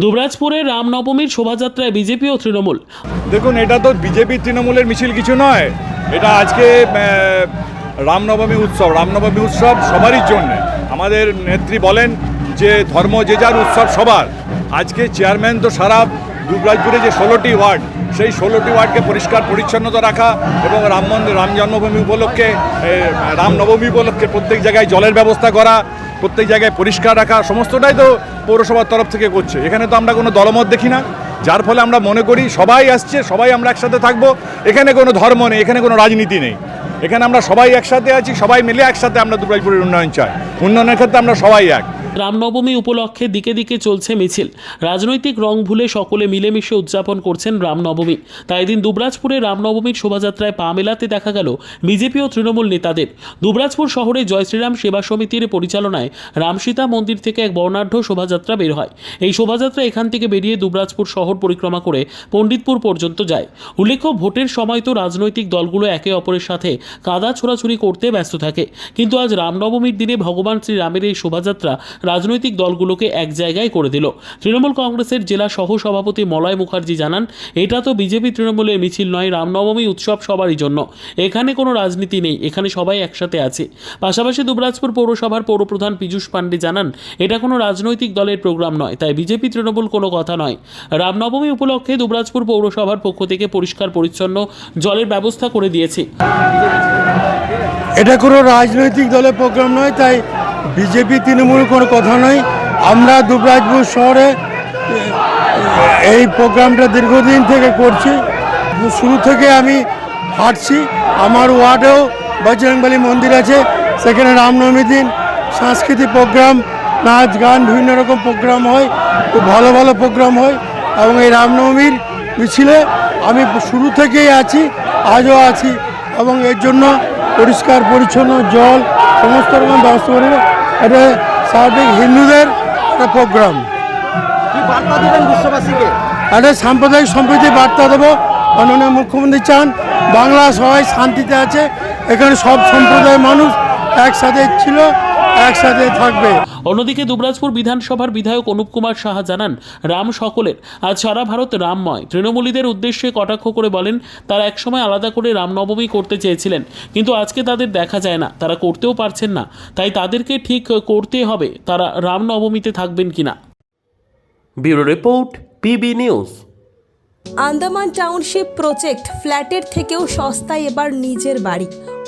দুবরাজপুরে রামনবমীর শোভাযাত্রায় বিজেপি ও তৃণমূল। দেখুন, এটা তো বিজেপি তৃণমূলের মিছিল কিছু নয়। এটা আজকে রামনবমী উৎসব। রামনবমী উৎসব সবারই জন্য। আমাদের নেত্রী বলেন যে ধর্ম যে যার উৎসব সবার। আজকে চেয়ারম্যান তো সারা দুবরাজপুরে যে ষোলোটি ওয়ার্ড, সেই ষোলোটি ওয়ার্ডকে পরিষ্কার, পরিচ্ছন্নতা রাখা এবং রাম মন্দির, রাম জন্মভূমি উপলক্ষে রামনবমী উপলক্ষে প্রত্যেক জায়গায় জলের ব্যবস্থা করা প্রত্যেক জায়গায় পরিষ্কার রাখা, সমস্তটাই তো পৌরসভার তরফ থেকে করছে। এখানে তো আমরা কোনো দলমত দেখি না। যার ফলে আমরা মনে করি সবাই আসছে, সবাই আমরা একসাথে থাকব। এখানে কোনো ধর্ম নেই, এখানে কোনো রাজনীতি নেই। এখানে আমরা সবাই একসাথে আছি, সবাই মিলে একসাথে আমরা দুর্গাপুরের উন্নয়ন চাই। উন্নয়নের ক্ষেত্রে আমরা সবাই এক। রামনবমী উপলক্ষে দিকে দিকে চলছে মিছিল। রাজনৈতিক রং ভুলে সকলে মিলেমিশে উদযাপন করছেন রামনবমী। তাই দিন দুবরাজপুরে রামনবমীর শোভাযাত্রায় পা মেলাতে দেখা গেল বিজেপি ও তৃণমূল নেতাদের। দুবরাজপুর শহরে জয় শ্রীরাম সেবা সমিতির পরিচালনায় রামসীতা মন্দির থেকে এক বর্ণাঢ্য শোভাযাত্রা বের হয়। এই শোভাযাত্রা এখান থেকে বেরিয়ে দুবরাজপুর শহর পরিক্রমা করে পণ্ডিতপুর পর্যন্ত যায়। উল্লেখ্য, ভোটের সময় তো রাজনৈতিক দলগুলো একে অপরের সাথে কাদা ছোড়াছুরি করতে ব্যস্ত থাকে। কিন্তু আজ রামনবমীর দিনে ভগবান শ্রীরামের এই শোভাযাত্রা রাজনৈতিক দলগুলোকে এক জায়গায় করে দিল। তৃণমূল কংগ্রেসের জেলা সহ সভাপতি মলয় মুখার্জি জানান, এটা তো বিজেপি তৃণমূলের মিছিল নয়, রামনবমী উৎসব সবারই জন্য। এখানে কোনো রাজনীতি নেই, এখানে সবাই একসাথে আছে। পাশাপাশি দুবরাজপুর পৌরসভার পৌরপ্রধান পীযূষ পাণ্ডে জানান, এটা কোনো রাজনৈতিক দলের প্রোগ্রাম নয়, তাই বিজেপি তৃণমূল কোনো কথা নয়। রামনবমী উপলক্ষে দুবরাজপুর পৌরসভার পক্ষ থেকে পরিষ্কার, পরিচ্ছন্ন জলের ব্যবস্থা করে দিয়েছে। এটা কোনো রাজনৈতিক দলের প্রোগ্রাম নয়, তাই বিজেপি তৃণমূল কোনো কথা নয়। আমরা দুবরাজপুর শহরে এই প্রোগ্রামটা দীর্ঘদিন থেকে করছি। শুরু থেকে আমি হাঁটছি। আমার ওয়ার্ডেও বজরংবলী মন্দির আছে। সেখানে রামনবমী দিন সাংস্কৃতিক প্রোগ্রাম, নাচ, গান, বিভিন্ন রকম প্রোগ্রাম হয়। খুব ভালো ভালো প্রোগ্রাম হয়। এবং এই রামনবমীর মিছিলে আমি শুরু থেকেই আছি, আজও আছি। এবং এর জন্য পরিষ্কার, পরিচ্ছন্ন জল, সমস্ত রকম ব্যবস্থা করে এটা সার্বিক হিন্দুদের একটা প্রোগ্রাম। এটা বার্তা দিবেন বিশ্ববাসীকে? সাম্প্রদায়িক সম্প্রীতি বার্তা দেবো। মাননীয় মুখ্যমন্ত্রী চান বাংলা সবাই শান্তিতে আছে। এখানে সব সম্প্রদায়ের মানুষ একসাথে ছিল একসাথে থাকবে। অন্যদিকে দুবরাজপুর বিধানসভার বিধায়ক অনুপ কুমার সাহা জানান রাম সকলের আজ সারা ভারত রামময়। তৃণমূলীদের উদ্দেশ্যে কটাক্ষ করে বলেন তারা একসময় আলাদা করে রামনবমী করতে চেয়েছিলেন কিন্তু আজকে তাদের দেখা যায় না তারা করতেও পারছেন না। তাই তাদেরকে ঠিক করতে হবে তারা রামনবমীতে থাকবেন কিনা। Bureau report PB news. Andaman township project ফ্ল্যাটের থেকেও সস্তায় এবার নিজের বাড়ি।